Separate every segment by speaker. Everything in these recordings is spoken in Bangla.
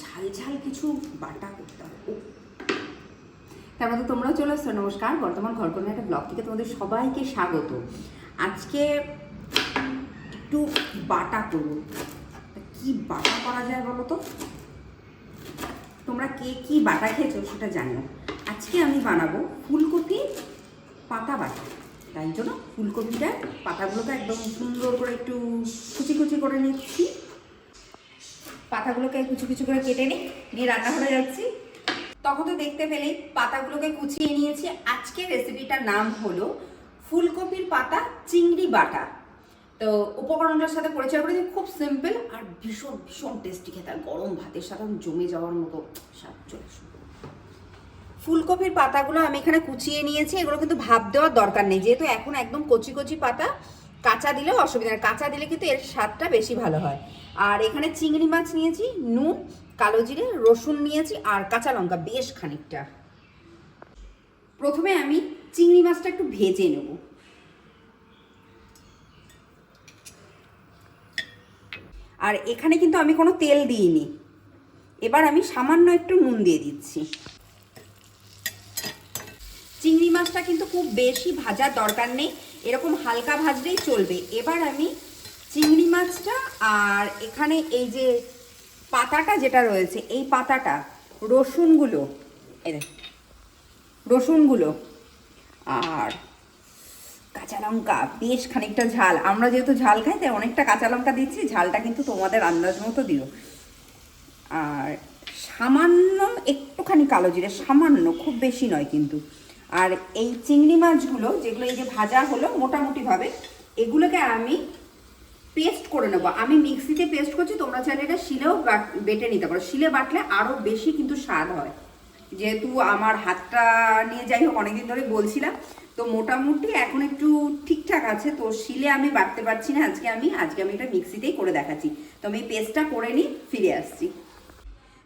Speaker 1: ঝাল কিছু বাটা করতে হবে। ও তার মধ্যে তোমরাও চলে আসছো, নমস্কার। বর্তমান ঘরকন্যা একটা ব্লগ থেকে তোমাদের সবাইকে স্বাগত। আজকে একটু বাটা করব। কি বাটা করা যায় বলো তো? তোমরা কে কি বাটা খেয়েছো সেটা জানিও। আজকে আমি বানাবো ফুলকপি পাতা বাটা। তাই জন্য ফুলকপিটা পাতাগুলোকে একদম সুন্দর করে একটু কুচি কুচি করে নিচ্ছি। পাতাগুলোকে কুচি কুচি করে কেটে নিই, নিয়ে রান্নাঘরে যাচ্ছি। তখন তো দেখতে পেলেই পাতাগুলোকে কুচিয়ে নিয়েছি। আজকের রেসিপিটার নাম হলো ফুলকপির পাতা চিংড়ি বাটা। তো উপকরণটার সাথে পরিচয় করে খুব সিম্পল আর ভীষণ ভীষণ টেস্টি খেতে। আর গরম ভাতের সাথে জমে যাওয়ার মতো স্বাদ চলে ফুলকপির পাতাগুলো আমি এখানে কুচিয়ে নিয়েছি। এগুলো কিন্তু ভাব দেওয়ার দরকার নেই। যেহেতু এখন একদম কচি কচি পাতা কাঁচা দিলেও অসুবিধা নেই। কাঁচা দিলে কিন্তু এর স্বাদটা বেশি ভালো হয়। আর এখানে চিংড়ি মাছ নিয়েছি, নুন, কালো জিরে, রসুন নিয়েছি আর কাঁচা লঙ্কা বেশ খানিকটা। প্রথমে আমি চিংড়ি মাছটা একটু ভেজে নেব। আর এখানে কিন্তু আমি কোনো তেল দিইনি। এবার আমি সামান্য একটু নুন দিয়ে দিচ্ছি। চিংড়ি মাছটা কিন্তু খুব বেশি ভাজার দরকার নেই, এরকম হালকা ভাজলেই চলবে। এবার আমি চিংড়ি মাছটা আর এখানে এই যে পাতাটা যেটা রয়েছে, এই পাতাটা, রসুনগুলো রসুনগুলো আর কাঁচা লঙ্কা, বেশ খানিকটা ঝাল। আমরা যেহেতু ঝাল খাই, তাই অনেকটা কাঁচা লঙ্কা দিচ্ছি, ঝালটা কিন্তু তোমাদের আন্দাজ মতো দিও। আর সামান্য একটুখানি কালো জিরে, সামান্য, খুব বেশি নয় কিন্তু। আর এই চিংড়ি মাছগুলো, যেগুলো এই যে ভাজা হলো মোটামুটিভাবে, এগুলোকে আমি পেস্ট করে নেব। আমি মিক্সিতে পেস্ট করছি, তোমরা চাইলে এটা শিলেও বাট- নিতে পারো। শিলে বাটলে আরও বেশি কিন্তু স্বাদ হয়। যেহেতু আমার হাতটা নিয়ে যাই হোক, অনেকদিন ধরে বলছিলাম, তো মোটামুটি এখন একটু ঠিকঠাক আছে। তো শিলে আমি বাটতে পারছি না, আজকে আমি আজকে আমি এটা মিক্সিতেই করে দেখাচ্ছি। তো আমি পেস্টটা করে নিই, ফিরে আসছি।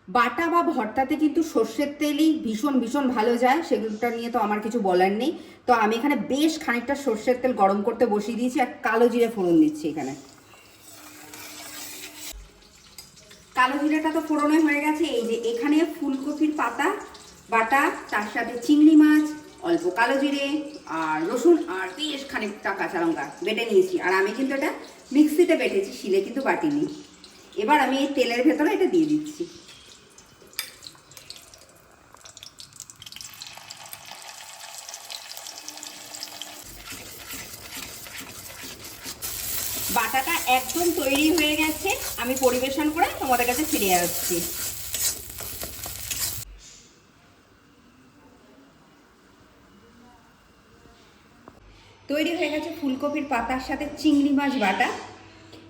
Speaker 1: বাটা বা ভর্তাতে কিন্তু সর্ষের তেলই ভীষণ ভীষণ ভালো যায়। সেগুলোটা নিয়ে তো আমার কিছু বলার নেই। তো আমি এখানে বেশ খানিকটা সর্ষের তেল গরম করতে বসিয়ে দিয়েছি আর কালো জিরে ফোড়ন দিচ্ছি এখানে। কালো জিরাটা তো ফোড়নে হয়ে গেছে। এই যে এখানে ফুলকপির পাতা, বাটা, তার সাথে চিংড়ি মাছ, অল্প কালো জিরে আর রসুন আর বেশ খানিকটা কাঁচা লঙ্কা বেটে নিয়েছি। আর আমি কিন্তু এটা মিক্সিতে বেটেছি, শিলে কিন্তু বাটিনি। এবার আমি এই তেলের ভেতরে এটা দিয়ে দিচ্ছি। বাটাটা একদম তৈরি হয়ে গেছে। আমি পরিবেশন করে তোমাদের কাছে ফিরে আসছি। তৈরি হয়ে গেছে ফুলকপির পাতার সাথে চিংড়ি মাছ বাটা।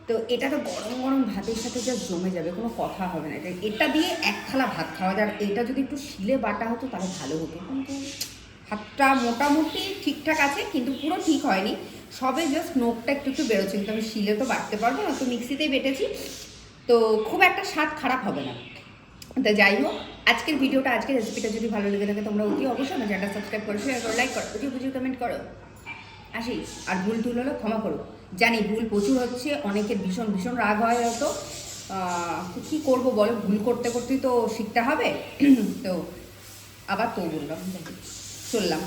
Speaker 1: তো এটা তো গরম গরম ভাতের সাথে যা জমে যাবে, কোনো কথা হবে না। এটা এটা দিয়ে এক থালা ভাত খাওয়া যায়। এটা যদি একটু শিলে বাটা হতো তাহলে ভালো হতো। কিন্তু হাতটা মোটামুটি ঠিকঠাক আছে, কিন্তু পুরো ঠিক হয়নি। সবে জাস্ট নোকটা একটু একটু বেরোচ্ছে, কিন্তু আমি শিলে তো বাটতে পারব না, তো মিক্সিতেই বেটেছি। তো খুব একটা স্বাদ খারাপ হবে না। তো যাই হোক, আজকের ভিডিওটা, আজকের রেসিপিটা যদি ভালো লেগে থাকে, তোমরা অতি অবশ্যই আমার চ্যানেলটা সাবস্ক্রাইব করো শেয়ার করো লাইক করো, অতি বুঝিয়ে কমেন্ট করো। আসি, আর ভুল টুল হলে ক্ষমা করো। জানি ভুল প্রচুর হচ্ছে, অনেকের ভীষণ ভীষণ রাগ হয় হয়তো। কী করব বলো, ভুল করতে করতেই তো শিখতে হবে। তো আবার তো বললাম চললাম।